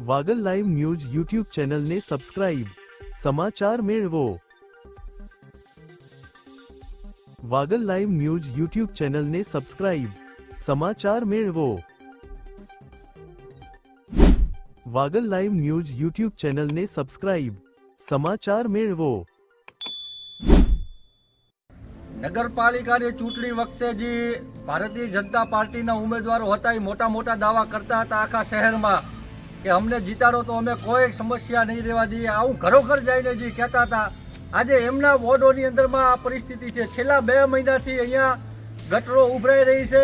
Wagle live news YouTube ચેનલને subscribe. સમાચાર મેળવો. વાગલ લાઈવ ન્યૂઝ યુટ્યુબ ચેનલને સબસ્ક્રાઇબ. સમાચાર મેળવો. વાગલ લાઈવ ન્યૂઝ યુટ્યુબ ચેનલને સબસ્ક્રાઇબ. સમાચાર મેળવો. નગરપાલિકાની ચૂંટણી વખતે જે ભારતીય જનતા પાર્ટીના ઉમેદવારો હતા, એ મોટા મોટા દાવા કરતા હતા આખા શહેરમાં. કે અમને જીતાડો તો અમે કોઈ સમસ્યા નહીં રહેવા દઈએ. આવું ઘરોઘર જઈને જે કહેતા હતા, આજે એમના વોર્ડોની અંદરમાં આ પરિસ્થિતિ છે. છેલ્લા બે મહિનાથી અહીંયા ગટરો ઉભરાઈ રહી છે.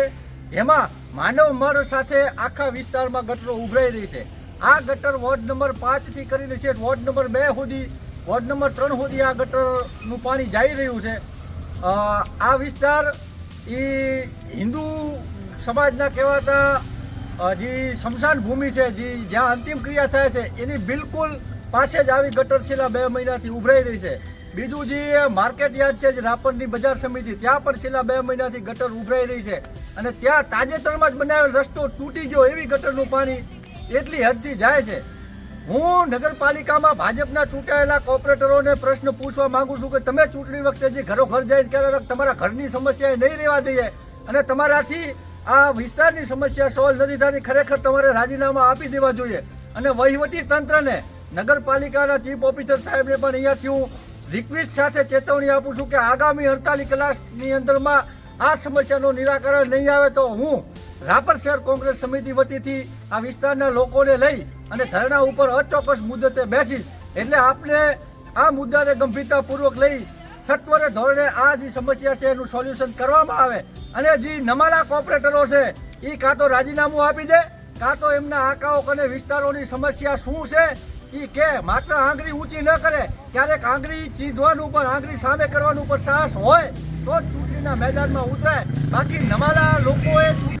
એમાં માનવ મળ સાથે આખા વિસ્તારમાં ગટરો ઉભરાઈ રહી છે. આ ગટર વોર્ડ નંબર પાંચથી કરીને છે વોર્ડ નંબર બે સુધી, વોર્ડ નંબર ત્રણ સુધી આ ગટરનું પાણી જઈ રહ્યું છે. આ વિસ્તાર એ હિન્દુ સમાજના કહેવાતા જે સ્મશાન ભૂમિ છે, જે જ્યાં અંતિમ ક્રિયા થાય છે, એની બિલકુલ પાસે જ આવી ગટર છેલ્લા બે મહિનાથી ઉભરાઈ રહી છે. બીજું જે માર્કેટ યાર્ડ છે, જે રાપરની બજાર સમિતિ, ત્યાં પણ છેલ્લા બે મહિનાથી ગટર ઉભરાઈ રહી છે. અને ત્યાં તાજેતરમાં જ બનાવેલ રસ્તો તૂટી ગયો એવી ગટરનું પાણી એટલી હદથી જાય છે. હું નગરપાલિકામાં ભાજપના ચૂંટાયેલા કોર્પોરેટરોને પ્રશ્ન પૂછવા માંગુ છું કે તમે ચૂંટણી વખતે જે ઘરો ઘર જઈને કહેતા તમારા ઘરની સમસ્યા નહીં રહેવા દઈએ અને તમારાથી આ વિસ્તારની સમસ્યા સોલ્વ નથી થતી, ખરેખર તમારે રાજીનામા આપી દેવા જોઈએ. અને વહીવટી તંત્રને નગરપાલિકાના ચીફ ઓફિસર સાહેબને પણ અહીંયાથી હું રિક્વેસ્ટ સાથે ચેતવણી આપું છું કે આગામી અડતાલીસ કલાકની અંદરમાં આ સમસ્યાનું નિરાકરણ નહીં આવે તો હું રાપર શહેર કોંગ્રેસ સમિતિ વતીથી આ વિસ્તારના લોકોને લઈ અને ધરણા ઉપર અચોક્કસ મુદ્દતે બેસીશ. એટલે આપણે આ મુદ્દાને ગંભીરતાપૂર્વક લઈ સત્વરે ધોરણે આ જે સમસ્યા છે એનું સોલ્યુશન કરવામાં આવે અને જે નમાલા કોપરેટરો છે એ કાં તો રાજીનામું આપી દે, કાં તો એમના આંકાઓ અને વિસ્તારોની સમસ્યા શું છે એ કે માત્ર આંગળી ઊંચી ન કરે, ક્યારેક આંગળી ચીંધવાનું પણ, આંગળી સામે કરવાનું પણ સાહસ હોય, તો જ ચૂંટણીના મેદાનમાં ઉતરાય. બાકી નમાલા લોકોએ